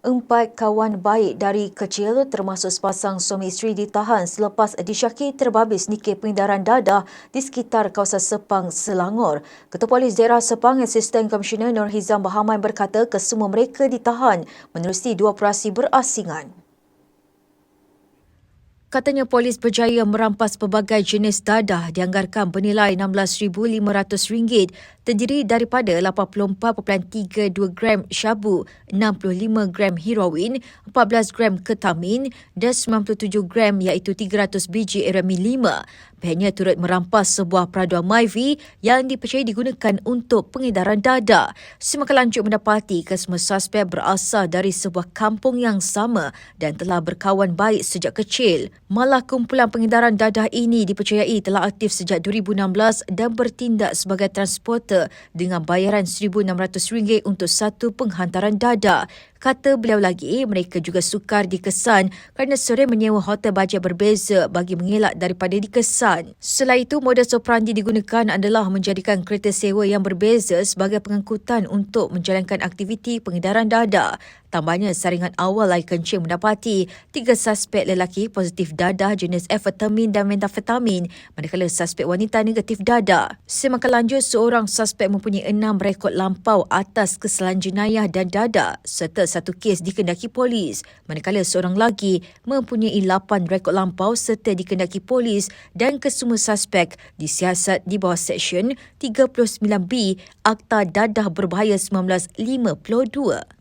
Empat kawan baik dari kecil termasuk sepasang suami isteri ditahan selepas disyaki terbabis nikah pengedaran dadah di sekitar kawasan Sepang, Selangor. Ketua Polis Daerah Sepang, Asisten Komisioner Nur Hizam Bahaman berkata kesemua mereka ditahan menerusi dua operasi berasingan. Katanya polis berjaya merampas pelbagai jenis dadah dianggarkan bernilai RM16,500 terdiri daripada 84.32 gram syabu, 65 gram heroin, 14 gram ketamin dan 97 gram iaitu 300 biji eramin 5. Pihaknya turut merampas sebuah peraduan Myvi yang dipercayai digunakan untuk pengedaran dadah. Semakin lanjut mendapati kesemua suspek berasal dari sebuah kampung yang sama dan telah berkawan baik sejak kecil. Malah kumpulan pengedaran dadah ini dipercayai telah aktif sejak 2016 dan bertindak sebagai transporter dengan bayaran RM1,600 untuk satu penghantaran dadah. Kata beliau lagi, mereka juga sukar dikesan kerana sering menyewa hotel bajet berbeza bagi mengelak daripada dikesan. Selain itu, modus operandi digunakan adalah menjadikan kereta sewa yang berbeza sebagai pengangkutan untuk menjalankan aktiviti pengedaran dadah. Tambahnya, saringan awal air kencing mendapati tiga suspek lelaki positif dadah jenis efetamin dan metafetamin manakala suspek wanita negatif dadah. Semakin lanjut, seorang suspek mempunyai enam rekod lampau atas kesalahan jenayah dan dadah serta satu kes dikendaki polis. Manakala seorang lagi mempunyai lapan rekod lampau serta dikendaki polis dan kesemua suspek disiasat di bawah Seksyen 39B Akta Dadah Berbahaya 1952.